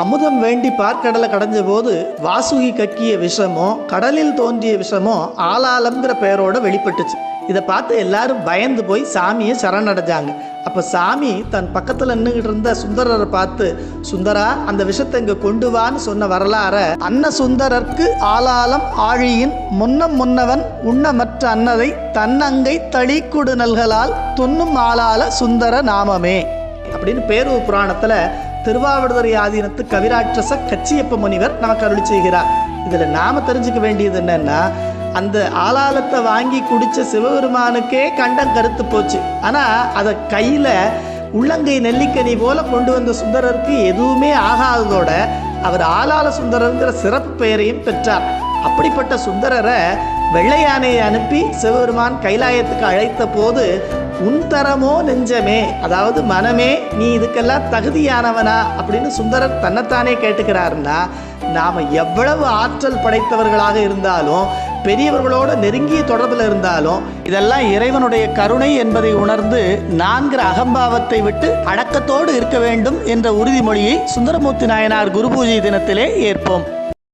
அமுதம் வேண்டி பார்க்கடலை கடைஞ்ச போது வாசுகி கக்கிய விஷமோ கடலில் தோன்றிய விஷமோ ஆலாலம்ங்கிற பெயரோட வெளிப்பட்டுச்சு. இதை பார்த்து எல்லாரும் பயந்து போய் சாமியை சரணடைஞ்சாங்க. அப்போ சாமி தன் பக்கத்தில் நின்றுகிட்டு இருந்த சுந்தரரை பார்த்து சுந்தரா அந்த விஷத்தை இங்கே கொண்டு வான்னு சொன்ன வரலாற அன்ன சுந்தரர்க்கு ஆலாலம் ஆழியின் முன்னம் முன்னவன் உண்ணமற்ற அன்னதை தன்னங்கை தளிக்குடு நல்களால் துண்ணும் ஆளால சுந்தர நாமமே. அப்படின்னு பேரூர் புராணத்தில் திருவாவடுதுறை ஆதீனத்து கவிராட்சச கச்சியப்ப முனிவர் நமக்கு அருள் செய்கிறார். இதில் நாம் தெரிஞ்சுக்க வேண்டியது என்னன்னா அந்த ஆலாலத்தை வாங்கி குடித்த சிவபெருமானுக்கே கண்டம் கருத்து போச்சு. ஆனால் அதை கையில் உள்ளங்கை நெல்லிக்கனி போல கொண்டு வந்த சுந்தரருக்கு எதுவுமே ஆகாததோட அவர் ஆலால சுந்தரருங்கிற சிறப்பு பெயரையும் பெற்றார். அப்படிப்பட்ட சுந்தரரை வெள்ளை யானையை அனுப்பி சிவபெருமான் கைலாயத்துக்கு அழைத்த போது உன் தரமோ நெஞ்சமே. அதாவது மனமே நீ இதுக்கெல்லாம் தகுதியானவனா அப்படின்னு சுந்தரர் தன்னைத்தானே கேட்டுக்கிறாருன்னா நாம் எவ்வளவு ஆற்றல் படைத்தவர்களாக இருந்தாலும் பெரியவர்களோட நெருங்கிய தொடர்பில் இருந்தாலும் இதெல்லாம் இறைவனுடைய கருணை என்பதை உணர்ந்து நான்கிற அகம்பாவத்தை விட்டு அடக்கத்தோடு இருக்க வேண்டும் என்ற உறுதிமொழியை சுந்தரமூர்த்தி நாயனார் குரு பூஜை தினத்திலே ஏற்போம்.